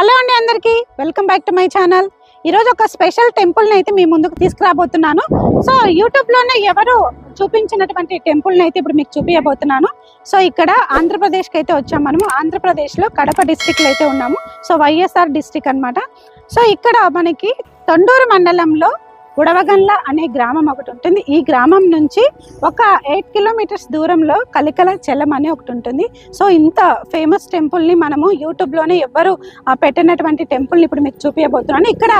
Hello అండి అందరికీ. Welcome back to my channel. ఈరోజు ఒక స్పెషల్ టెంపుల్ని అయితే మీ ముందుకు తీసుకురాబోతున్నాను. సో యూట్యూబ్లోనే ఎవరు చూపించినటువంటి టెంపుల్ని అయితే ఇప్పుడు మీకు చూపించబోతున్నాను సో ఇక్కడ ఆంధ్రప్రదేశ్కి అయితే వచ్చాం మనము. ఆంధ్రప్రదేశ్లో కడప డిస్టిక్లో అయితే ఉన్నాము. సో వైఎస్ఆర్ డిస్టిక్ అనమాట సో ఇక్కడ మనకి తొండూరు మండలంలో ఉడవగన్ల అనే గ్రామం ఒకటి ఉంటుంది. ఈ గ్రామం నుంచి ఒక ఎయిట్ కిలోమీటర్స్ దూరంలో కలికల చెలం అనే ఒకటి ఉంటుంది. సో ఇంత ఫేమస్ టెంపుల్ని మనము యూట్యూబ్లోనే ఎవ్వరు ఆ, పెట్టినటువంటి టెంపుల్ని ఇప్పుడు మీకు చూపించబోతున్నాను ఇక్కడ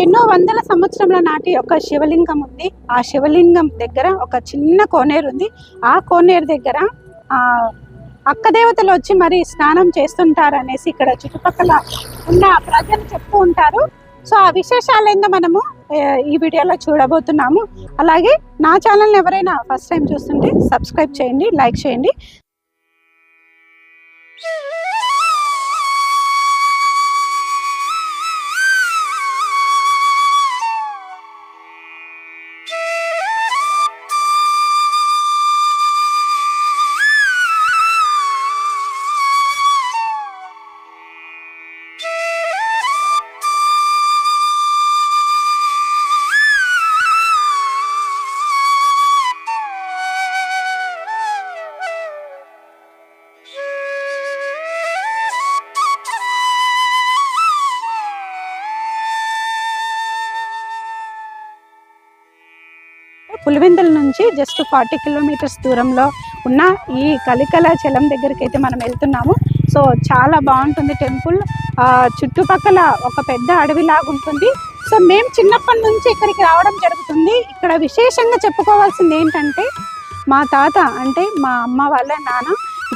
ఎన్నో వందల సంవత్సరముల నాటి ఒక శివలింగం ఉంది. ఆ శివలింగం దగ్గర ఒక చిన్న కోనేరు ఉంది. ఆ కోనేరు దగ్గర అక్కదేవతలు అక్క దేవతలు వచ్చి మరి స్నానం చేస్తుంటారు అనేసి ఇక్కడ చుట్టుపక్కల ఉన్న ప్రజలు చెప్తూ ఉంటారు. సో ఆ విశేషాలు ఏందో మనము ఈ వీడియోలో చూడబోతున్నాము. అలాగే నా ఛానల్ని ఎవరైనా ఫస్ట్ టైం చూస్తుంటే సబ్స్క్రైబ్ చేయండి లైక్ చేయండి. పులివెందుల నుంచి జస్ట్ ఫార్టీ కిలోమీటర్స్ దూరంలో ఉన్న ఈ కలికల చలం దగ్గరికి అయితే మనం వెళ్తున్నాము. సో చాలా బాగుంటుంది టెంపుల్. చుట్టుపక్కల ఒక పెద్ద అడవిలాగా ఉంటుంది. సో మేము చిన్నప్పటి నుంచి ఇక్కడికి రావడం జరుగుతుంది. ఇక్కడ విశేషంగా చెప్పుకోవాల్సింది ఏంటంటే మా తాత అంటే మా అమ్మ వాళ్ళ నాన్న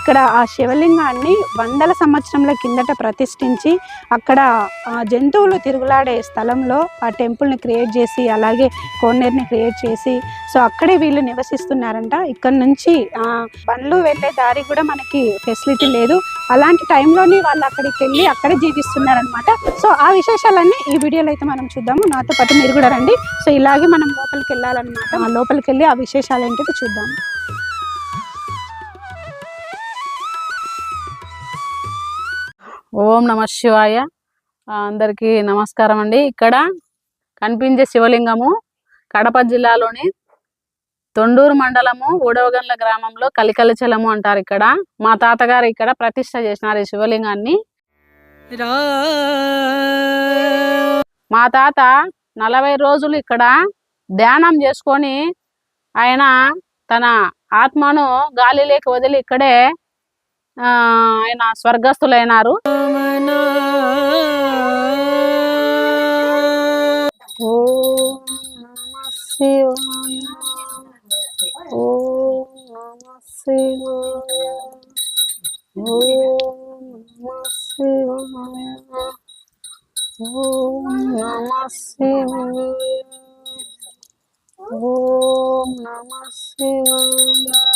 ఇక్కడ ఆ శివలింగాన్ని వందల సంవత్సరంల కిందట ప్రతిష్ఠించి అక్కడ జంతువులు తిరుగులాడే స్థలంలో ఆ టెంపుల్ని క్రియేట్ చేసి అలాగే కోనేరుని క్రియేట్ చేసి సో అక్కడే వీళ్ళు నివసిస్తున్నారంట. ఇక్కడ నుంచి ఆ, బండ్లు వెళ్ళే దారి కూడా మనకి ఫెసిలిటీ లేదు. అలాంటి టైంలోనే వాళ్ళు అక్కడికి వెళ్ళి అక్కడే జీవిస్తున్నారనమాట సో ఆ విశేషాలన్నీ ఈ వీడియోలో అయితే మనం చూద్దాము. నాతో పాటు మీరు కూడా రండి. సో ఇలాగే మనం లోపలికి వెళ్ళాలన్నమాట. లోపలికి వెళ్ళి ఆ విశేషాలు ఏంటో చూద్దాము. ఓం నమ శివాయ. అందరికీ నమస్కారం అండి. ఇక్కడ కనిపించే శివలింగము కడప జిల్లాలోని తొండూరు మండలము ఊడవగండ్ల గ్రామంలో కలికలచలము అంటారు ఇక్కడ. మా తాతగారు ఇక్కడ ప్రతిష్ట చేసినారు ఈ శివలింగాన్ని. మా తాత నలభై రోజులు ఇక్కడ ధ్యానం చేసుకొని ఆయన తన ఆత్మను గాలిలోకి వదిలి ఇక్కడే ఆయన స్వర్గస్థులైనారు. ఓం నమ శివాయ. ఓం నమః శివాయ.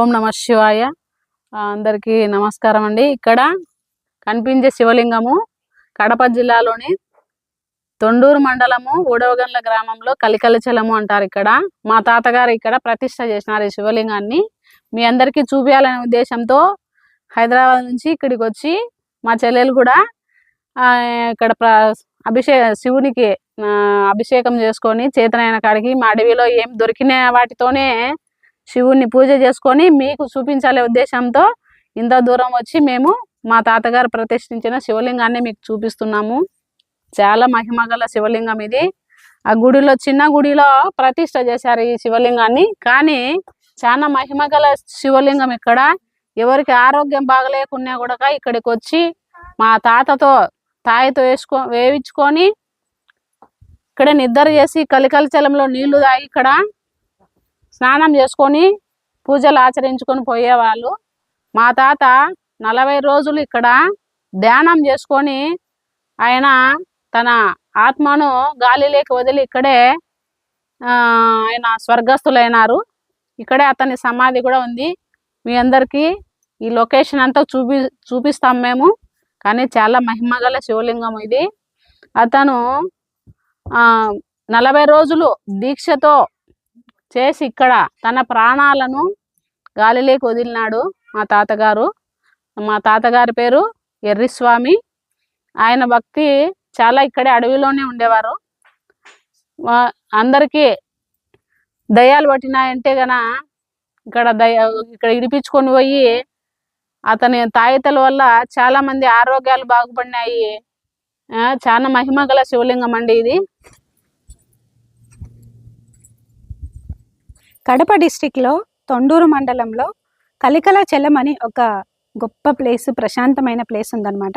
ఓం శివాయ నమ శివాయ. అందరికీ నమస్కారం అండి. ఇక్కడ కనిపించే శివలింగము కడప జిల్లాలోని తొండూరు మండలము ఊడవగండ్ల గ్రామంలో కలికలచలము అంటారు ఇక్కడ. మా తాతగారు ఇక్కడ ప్రతిష్ట చేసినారు ఈ శివలింగాన్ని. మీ అందరికీ చూపించాలనే ఉద్దేశంతో హైదరాబాద్ నుంచి ఇక్కడికి వచ్చి మా చెల్లెలు కూడా ఆ, ఇక్కడ ప్ర అభిషేక శివునికి అభిషేకం చేసుకొని చేతనైన కాడికి మా అడవిలో ఏం దొరికిన వాటితోనే శివుణ్ణి పూజ చేసుకొని మీకు చూపించాలే ఉద్దేశంతో ఇంత దూరం వచ్చి మేము మా తాతగారు ప్రతిష్ఠించిన శివలింగాన్ని మీకు చూపిస్తున్నాము. చాలా మహిమగల శివలింగం ఇది. ఆ గుడిలో చిన్న గుడిలో ప్రతిష్ట చేశారు ఈ శివలింగాన్ని. కానీ చాలా మహిమగల శివలింగం ఇక్కడ. ఎవరికి ఆరోగ్యం బాగలేకున్నా కూడా ఇక్కడికి వచ్చి మా తాతతో తాయితో వేసుకో వేయించుకొని ఇక్కడ నిద్ర చేసి కలికలచలంలో నీళ్ళు తాగి ఇక్కడ స్నానం చేసుకొని పూజలు ఆచరించుకొని పోయేవాళ్ళు. మా తాత నలభై రోజులు ఇక్కడ ధ్యానం చేసుకొని ఆయన తన ఆత్మను గాలిలోకి వదిలి ఇక్కడే ఆ, ఆయన స్వర్గస్థులైనారు. ఇక్కడే అతని సమాధి కూడా ఉంది. మీ అందరికీ ఈ లొకేషన్ అంతా చూపి చూపిస్తాం మేము. కానీ చాలా మహిమగల శివలింగం ఇది. అతను ఆ నలభై రోజులు దీక్షతో చేసి ఇక్కడ తన ప్రాణాలను గాలిలోకి వదిలినాడు మా తాతగారు. మా తాతగారి పేరు ఎర్రిస్వామి. ఆయన భక్తి చాలా ఇక్కడే అడవిలోనే ఉండేవారు. అందరికీ దయ్యాలు పట్టినాయంటే గన ఇక్కడ దయ ఇక్కడ ఇడిపించుకొని పోయి అతని తాయితల వల్ల చాలా మంది ఆరోగ్యాలు బాగుపడినాయి. ఆ, చాలా మహిమ గల శివలింగం అండి ఇది. కడప డిస్టిక్లో తొండూరు మండలంలో కలికల చెలం అని ఒక గొప్ప ప్లేస్ ప్రశాంతమైన ప్లేస్ ఉందన్నమాట.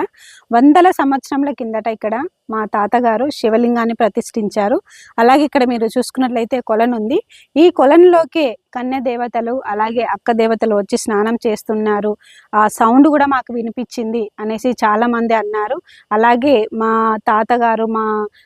వందల సంవత్సరంల కిందట ఇక్కడ మా తాతగారు శివలింగాన్ని ప్రతిష్ఠించారు. అలాగే ఇక్కడ మీరు చూసుకున్నట్లయితే కొలను ఉంది. ఈ కొలనులోకే కన్య దేవతలు అలాగే అక్క దేవతలు వచ్చి స్నానం చేస్తున్నారు. ఆ సౌండ్ కూడా మాకు వినిపించింది అనేసి చాలా మంది అన్నారు. అలాగే మా తాతగారు మా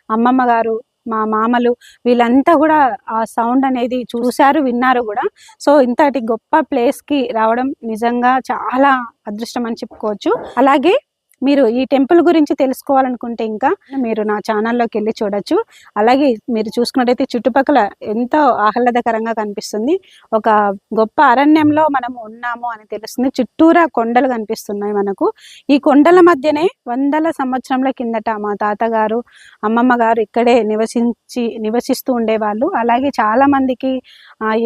అమ్మమ్మ గారు మా మామలు వీళ్ళంతా కూడా ఆ సౌండ్ అనేది చూశారు విన్నారు కూడా. సో ఇంతటి గొప్ప ప్లేస్కి రావడం నిజంగా చాలా అదృష్టం అని చెప్పుకోవచ్చు. అలాగే మీరు ఈ టెంపుల్ గురించి తెలుసుకోవాలనుకుంటే ఇంకా మీరు నా ఛానల్లోకి వెళ్ళి చూడొచ్చు. అలాగే మీరు చూసుకున్నట్టయితే చుట్టుపక్కల ఎంతో ఆహ్లాదకరంగా కనిపిస్తుంది. ఒక గొప్ప అరణ్యంలో మనం ఉన్నాము అని తెలుస్తుంది. చుట్టూరా కొండలు కనిపిస్తున్నాయి మనకు. ఈ కొండల మధ్యనే వందల సంవత్సరంల కిందట మా తాతగారు అమ్మమ్మ గారు ఇక్కడే నివసించి నివసిస్తూ ఉండేవాళ్ళు. అలాగే చాలా మందికి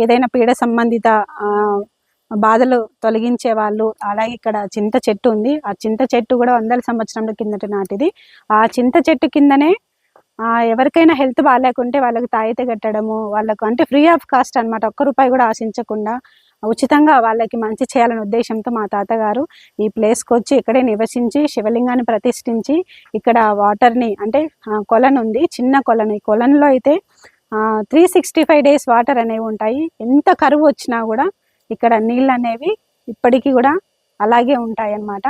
ఏదైనా పీడ సంబంధిత ఆ, బాధలు తొలగించే వాళ్ళు. అలాగే ఇక్కడ చింత చెట్టు ఉంది. ఆ చింత చెట్టు కూడా వందల సంవత్సరంలో కిందట నాటిది. ఆ చింత చెట్టు కిందనే ఎవరికైనా హెల్త్ బాగాలేకుంటే వాళ్ళకి తాయిత కట్టడము వాళ్ళకు అంటే ఫ్రీ ఆఫ్ కాస్ట్ అన్నమాట. ఒక్క రూపాయి కూడా ఆశించకుండా ఉచితంగా వాళ్ళకి మంచి చేయాలనే ఉద్దేశంతో మా తాతగారు ఈ ప్లేస్కి వచ్చి ఇక్కడే నివసించి శివలింగాన్ని ప్రతిష్ఠించి ఇక్కడ వాటర్ని అంటే కొలను ఉంది. చిన్న కొలను. ఈ కొలనులో అయితే three sixty five days water అనేవి ఉంటాయి. ఎంత కరువు వచ్చినా కూడా ఇక్కడ నీళ్ళు అనేవి ఇప్పటికీ కూడా అలాగే ఉంటాయన్నమాట.